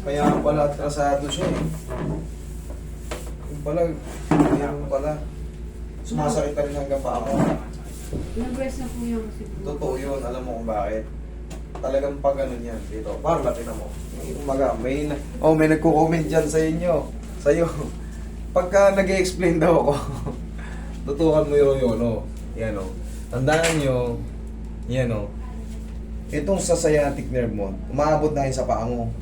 Kaya pala atrasado siya eh. Yung pala, meron pala. Sumasakit na rin hanggang pa ako. Nag-rest na po yung po. Totoo yun, alam mo kung bakit. Talagang pag ganun yan dito. Para laki na mo. Umaga, may, na- oh, may nagko-comment dyan sa inyo. Sa'yo. Pagka nag explain daw ako, tutukan mo yun yun, oh. Yan, oh. Tandaan nyo, yan, oh. Itong sa sciatic nerve mo, umaabot na yun sa paa mo.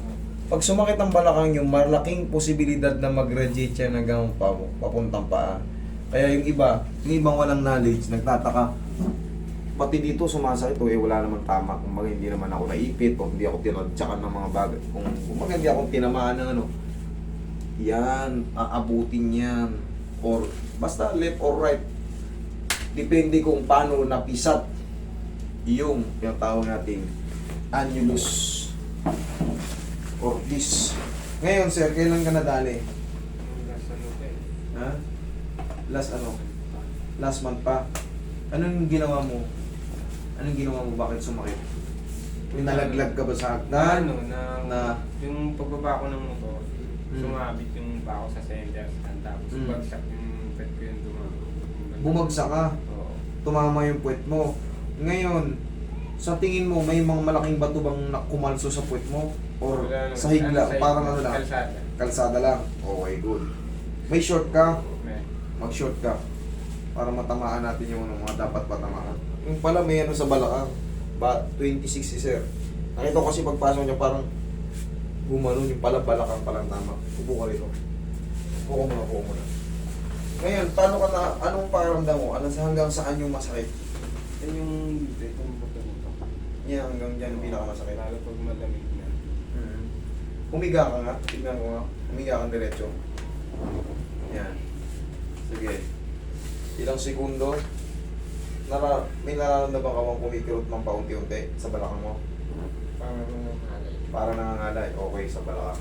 Pag sumakit ang balakang yung malaking posibilidad na mag-radiate siya hanggang pa, papuntang paa. Kaya yung iba, yung ibang walang knowledge, nagtataka, pati dito sumasakit eh wala naman tama. Kung mga hindi naman ako naipit o hindi ako tinadyakan ng mga bagay. Kung, kung mga hindi ako tinamaan ng ano, yan, aabutin yan. Or, basta left or right. Depende kung paano napisat yung yung tawag natin annulus or this. Ngayon, sir, kailan ka nadali? Ha? Last ano? Last month pa. Anong ginawa mo? Anong ginawa mo? Bakit sumakit? May nalaglag ka ba sa hagdan? ano, na, na yung pagbaba ko ng motor, Mm. sumabit yung pa ako sa center tapos Mm. bagsak yung pet ko yung dumabo. bumagsak ka, Oo. tumama yung puwet mo. Ngayon, sa tingin mo, may mga malaking bato bang nakumalso sa puwet mo? Or Wala naman. sa higla, Ano, parang ano lang? Kalsada. Kalsada lang. Okay, good. May short ka? May- Mag-short ka. Para matamaan natin yung ano, mga dapat patamaan. Yung pala may ano sa balakang. Ba, 26 si sir. Nakita ko kasi pagpasok niya parang gumanon yung pala balakang palang tama. Upo ka rito. Upo ka muna, upo muna. Ngayon, paano ka na, anong pakiramdam mo? Ano sa hanggang saan yung masakit? Yan yung itong buto nito. Yan, hanggang dyan pinakamasakit. Lalo pag malamig. Humiga ka nga. Tignan ko nga. Humiga kang diretso. Yan. Sige. Ilang segundo. Nara, may nararamdaman ka bang kumikirot ng paunti-unti sa balakang mo? Parang mga alay. Para nangangalay. Okay, sa balakang.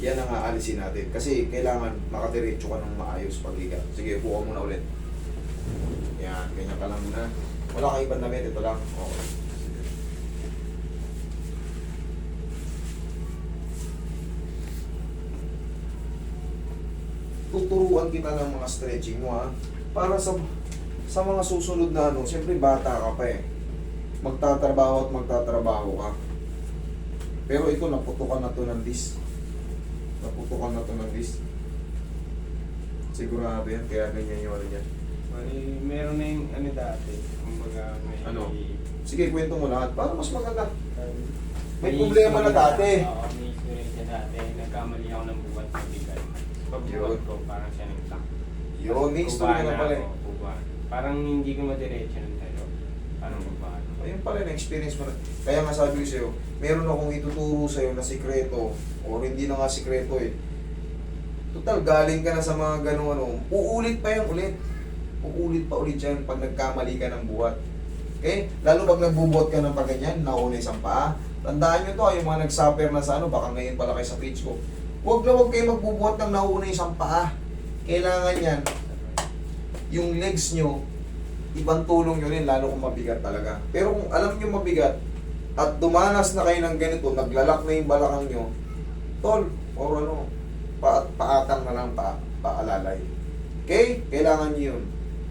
Yan ang aalisin natin. Kasi kailangan makadiretso ka ng maayos pag higa. Sige, upo ka muna ulit. Yan, ganyan ka lang muna. Wala kang ibang damit, ito lang. Okay. Tuturuan kita ng mga stretching mo ha. Para sa sa mga susunod na ano, siyempre bata ka pa eh. Magtatrabaho at magtatrabaho ka. Pero ito, naputukan na to ng disc. Naputukan na to ng disc. Sigurado yan, kaya ganyan yung ano niya. Mali, meron na yung ano dati. Kumbaga may... Ano? Sige, kwento mo lahat. Para mas maganda. May May problema na dati. Oo, may history siya dati. Nagkamali ako ng buwan sa bigat. Pagbuwan Yun. ko, parang siya nagtak. Yun, may history ka na pala eh. Parang hindi ko madiretso ng tayo. Parang buwan. Ayun pala, na-experience mo na. Kaya nga sabi ko sa'yo, meron akong ituturo sa'yo na sikreto, o hindi na nga sikreto eh. Total, galing ka na sa mga ganun ano, uulit pa yan ulit. Uulit pa ulit yan pag nagkamali ka ng buhat. Okay? Lalo pag nagbubuhat ka ng paganyan, nauna isang paa. Tandaan nyo to, ah, yung mga nagsuffer na sa ano, baka ngayon pala kayo sa page ko. Huwag na huwag kayo magbubuhat ng nauna isang paa. Kailangan yan, yung legs nyo, ibang tulong nyo rin, lalo kung mabigat talaga. Pero kung alam nyo mabigat, at dumanas na kayo ng ganito, naglalak na yung balakang nyo, tol, or ano, pa paatang na lang, pa paalalay. Okay? Kailangan nyo yun.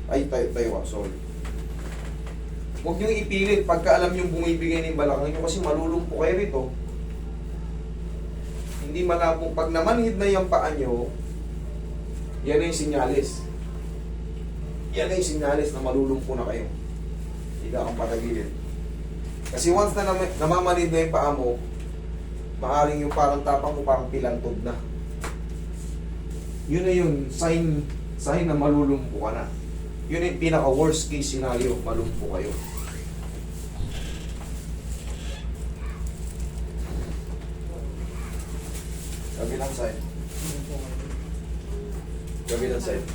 Ay, tayo, tayo ka, sorry. Huwag nyo ipilit pagka alam nyo bumibigay ng balakang nyo kasi malulumpo kayo rito. Hindi malabo. Pag namanhid na yung paa nyo, yan na yung sinyalis yan ay sinyalis na malulumpo na kayo. Hindi ka kang patagilid. Kasi once na nam- namamanid na yung paa mo, maaaring yung parang tapang mo parang pilantod na. Yun na yun, sign, sign na malulumpo ka na. Yun yung pinaka worst case scenario, malumpo kayo. Kabilang side. Kabilang side.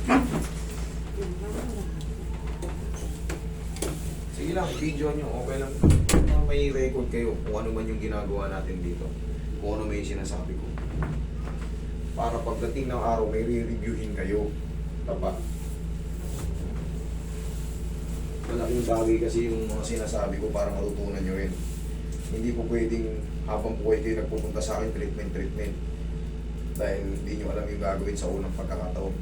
Sige lang, video nyo, okay lang. May record kayo kung ano man yung ginagawa natin dito. Kung ano may sinasabi ko. Para pagdating ng araw, may re-reviewin kayo. Tapa. Malaking bagay kasi yung mga sinasabi ko para matutunan nyo rin. Hindi po pwedeng habang buhay kayo nagpupunta sa akin, treatment, treatment. Dahil hindi nyo alam yung gagawin sa unang pagkakataon.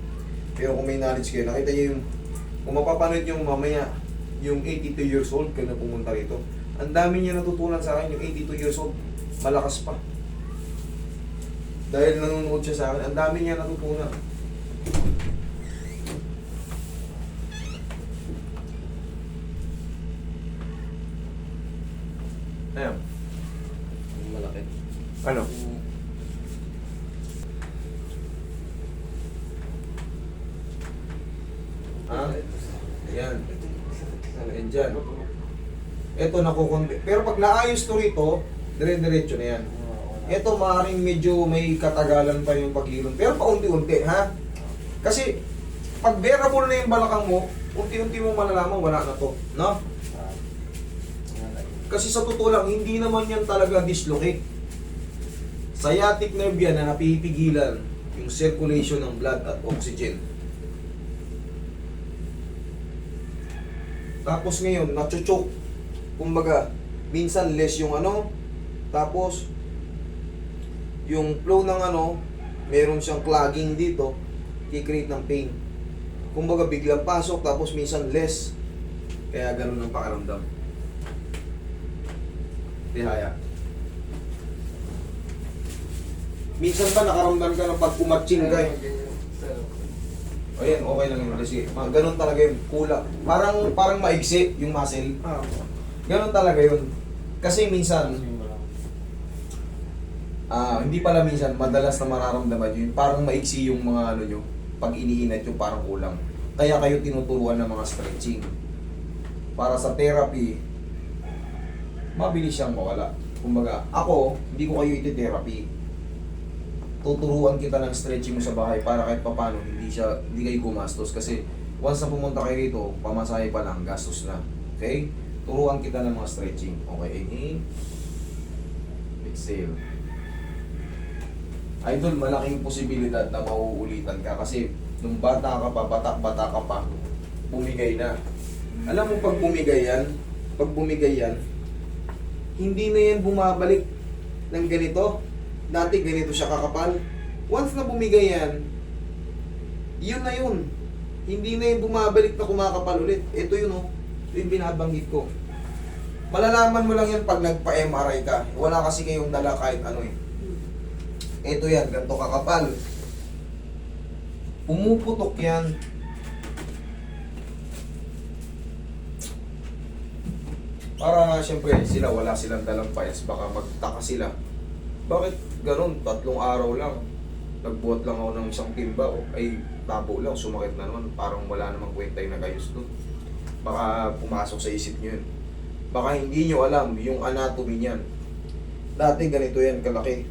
Pero kung may knowledge kayo, nakita nyo yung, kung mapapanood nyo mamaya, yung 82 years old kayo na pumunta rito, ang dami niya natutunan sa akin, yung 82 years old, malakas pa. Dahil nanonood siya sa akin, ang dami niya natutunan. Ayan. Malaki. Ano? Ha? Ayan. Ayan dyan. Ito nakukundi. Pero pag naayos to rito, dire-diretso na yan. Ito maaaring medyo may katagalan pa yung paghilom. Pero paunti-unti, ha? Kasi, pag bearable na yung balakang mo, unti-unti mo malalaman wala na to. No? Kasi sa totoo lang, hindi naman yan talaga dislocate. Sciatic nerve yan na napipigilan yung circulation ng blood at oxygen. Tapos ngayon, nachuchok. Kumbaga, minsan less yung ano, tapos yung flow ng ano, meron siyang clogging dito, kikreate ng pain. Kumbaga, biglang pasok, tapos minsan less. Kaya ganun ang pakiramdam. Tihaya. Minsan ba nakaramdam ka ng pag kumatsing ka eh? Ayan, okay lang yun. Kasi ma- ganun talaga yun. Kulang. Parang, parang maigsi yung muscle. Ganun talaga yun. Kasi minsan, ah hindi pala minsan, madalas na mararamdaman yun. Parang maigsi yung mga ano nyo. Pag iniinat yung parang kulang. Kaya kayo tinuturuan ng mga stretching. Para sa therapy, mabilis siyang mawala. Kumbaga, ako, hindi ko kayo iti-therapy. Tuturuan kita ng stretching mo sa bahay para kahit papano hindi siya hindi kayo gumastos kasi once na pumunta kayo rito, pamasahe pa lang, gastos na. Okay? Turuan kita ng mga stretching. Okay, inhale. Exhale. Idol, malaking posibilidad na mauulitan ka kasi nung bata ka pa, bata-bata ka pa, bumigay na. Alam mo pag bumigay yan, pag bumigay yan, hindi na yan bumabalik ng ganito. Dati ganito siya kakapal. Once na bumigay yan, yun na yun. Hindi na yung bumabalik na kumakapal ulit. Ito yun oh. Ito yung binabanggit ko. Malalaman mo lang yan pag nagpa-MRI ka. Wala kasi kayong dala kahit ano eh. Ito yan, ganito kakapal. Pumuputok yan. Para siyempre sila wala silang dalang files, baka magtaka sila. Bakit ganun? Tatlong araw lang. Nagbuhat lang ako ng isang timba o ay tabo lang, sumakit na naman. Parang wala namang kwenta yung nagayos doon. Baka pumasok sa isip nyo yun. Baka hindi nyo alam yung anatomy niyan. Dati ganito yan, kalaki.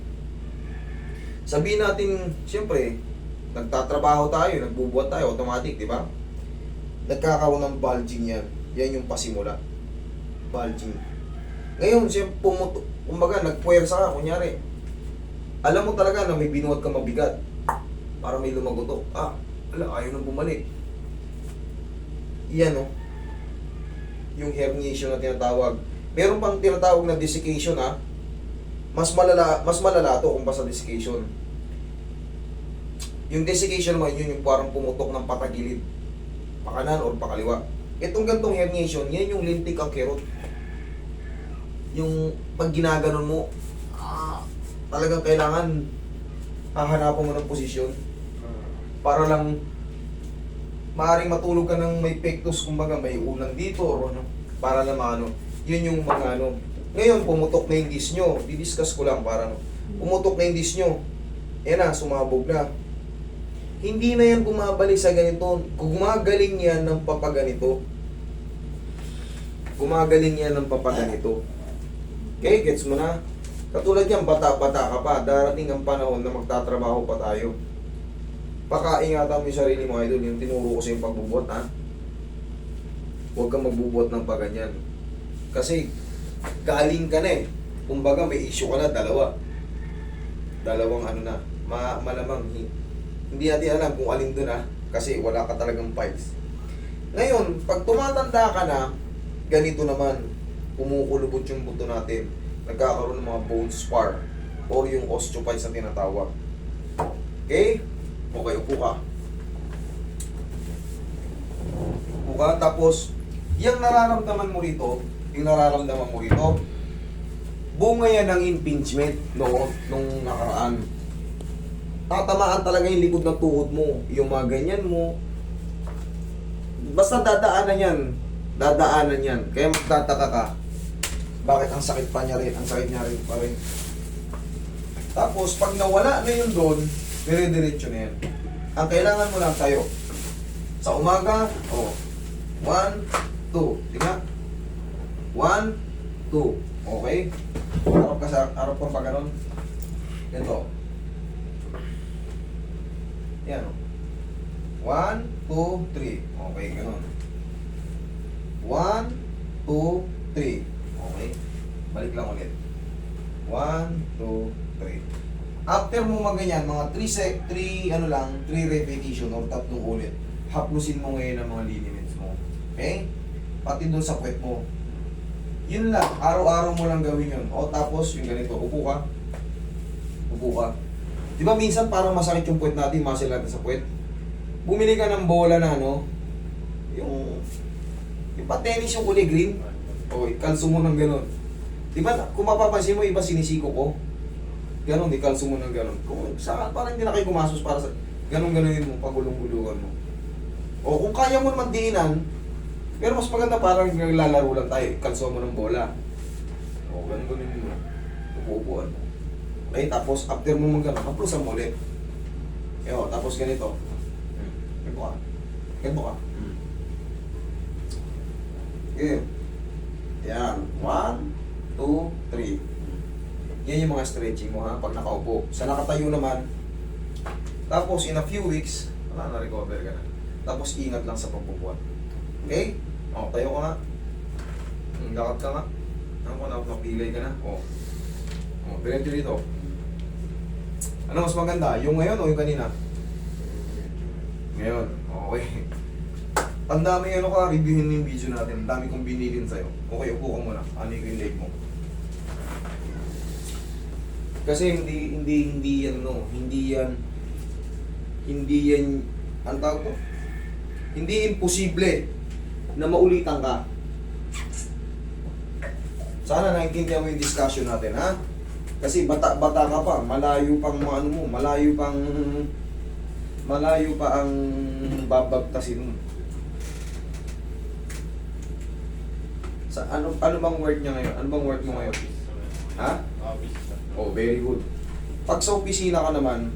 Sabihin natin, siyempre, nagtatrabaho tayo, nagbubuhat tayo, automatic, di ba? Nagkakaroon ng bulging yan. Yan yung pasimula. Bulging. Ngayon, siya pumuto, kumbaga, nagpuwersa ka, kunyari. Alam mo talaga na may binuhat ka mabigat. Para may lumagotok. Ah, ala, ayaw nang bumalik. Iyan, oh. Yung herniation na tinatawag. Meron pang tinatawag na desiccation, ha? Mas malala, mas malala to kung sa desiccation. Yung desiccation naman, yun yung parang pumutok ng patagilid. Pakanan or pakaliwa. Itong gantong herniation, yan yung lintik ang kirot. Yung pag ginaganon mo, ah, talagang kailangan hahanapan mo ng posisyon para lang maaaring matulog ka ng may pectus, kumbaga may ulang dito or ano, para lang maano. Yun yung mga ano. Ngayon, pumutok na yung disc nyo. Didiscuss ko lang para ano. Pumutok na yung disc nyo. Yan na, sumabog na. Hindi na yan bumabalik sa ganito. Gumagaling yan ng papaganito. Gumagaling yan ng papaganito. Okay, gets mo na? Katulad yan, bata-bata ka pa. Darating ang panahon na magtatrabaho pa tayo. Pakaingatan mo yung sarili mo, idol. Yung tinuro ko sa yung pagbubuhat, ha? Huwag kang magbubuhat ng paganyan. Kasi, galing ka na eh. Kumbaga, may issue ka na, dalawa. Dalawang ano na. Ma malamang, hi- hindi natin alam kung alin doon ha. Kasi wala ka talagang files. Ngayon, pag tumatanda ka na, ganito naman, kumukulubot yung buto natin. Nagkakaroon ng mga bone spar or yung osteophytes na tinatawag. Okay? Okay, upo ka. Upo ka, tapos, yung nararamdaman mo rito, yung nararamdaman mo rito, bunga yan ng impingement no, nung nakaraan. Tatamaan talaga yung likod ng tuhod mo, yung mga ganyan mo. Basta dadaanan yan. Dadaanan yan. Kaya magtataka ka. Bakit ang sakit pa niya rin? Ang sakit niya rin pa rin. Tapos, pag nawala na yun doon, dire-diretso na yan. Ang kailangan mo lang tayo. Sa umaga, oh, one, two. Tingnan. One, two. Okay? Harap ka sa, harap ka pa ganun. Ito. Yan, oh. One, two, three. Okay, ganun. One, two, three. Balik lang ulit. One, two, three. After mo maganyan, mga 3 sec, 3 ano lang, 3 repetition or tatlong ulit, haplusin mo ngayon ang mga lineaments mo. Okay? Pati doon sa puwet mo. Yun lang, araw-araw mo lang gawin yun. O tapos, yung ganito, upo ka. Upo ka. Di ba minsan parang masakit yung puwet natin, muscle natin sa puwet? Bumili ka ng bola na ano, yung, yung pa-tennis yung kulay green. O, ikalso mo ng ganun. Di ba, kung mapapansin mo, iba sinisiko ko. Ganon, ikalso mo ng ganon. Kung saan, parang hindi na kayo gumasos para sa, ganon ganunin mo, pagulong-gulungan mo. O kung kaya mo naman diinan, pero mas maganda parang naglalaro lang tayo, ikalso mo ng bola. O, ganon ganunin mo. Upo-upuan mo. Okay, tapos after mo mag ganon, haplusan mo ulit. Yo, tapos ganito. Hmm. Ganito ka. Ganito ka. Hmm. Okay. Yan. One, two, three. Yan yung mga stretching mo ha, pag nakaupo. Sa nakatayo naman, tapos in a few weeks, wala na, recover ka na. Tapos ingat lang sa pagpupuan. Okay? O, tayo ka nga. Hmm, Lakad ka nga. Ano ko na, napilay ka na. O. O, diretso dito. Ano mas maganda? Yung ngayon o yung kanina? Ngayon. Okay. Ang dami ano ka, reviewin mo yung video natin. Ang dami kong binilin sa'yo. Okay, upo ka muna. Ano yung leg mo? Kasi hindi hindi hindi yan no, hindi yan hindi yan ang tawag ko? Hindi imposible na maulitan ka. Sana naintindihan mo yung discussion natin, ha? Kasi bata-bata ka pa, malayo pang ano mo, malayo pang malayo pa ang babagtasin mo. Ano ano bang work niya ngayon? Ano bang work mo ngayon? Ha? Oh, very good. Pag sa opisina ka naman,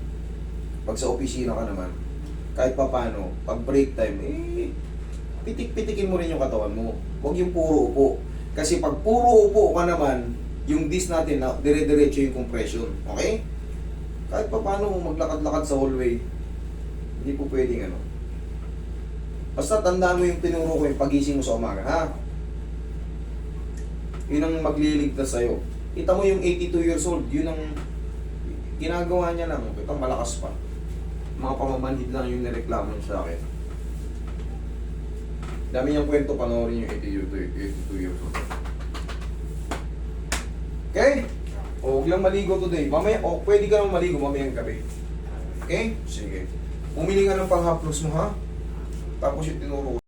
pag sa opisina ka naman, kahit pa paano, pag break time, eh, pitik-pitikin mo rin yung katawan mo. Huwag yung puro upo. Kasi pag puro upo ka naman, yung disc natin, na dire-diretso yung compression. Okay? Kahit pa paano maglakad-lakad sa hallway, hindi po pwedeng ano. Basta tandaan mo yung tinuro ko yung pagising mo sa umaga, ha? Yun ang magliligtas sa'yo. Kita mo yung 82 years old, yun ang ginagawa niya lang. Ito malakas pa. Mga pamamanhid lang yung nireklamo sa akin. Dami niyang kwento panoorin yung 82 years old. Okay? O, huwag lang maligo today. Mamaya, o, pwede ka lang maligo mamayang gabi. Okay? Sige. Umili ka ng panghaplos mo, ha? Tapos yung tinuro.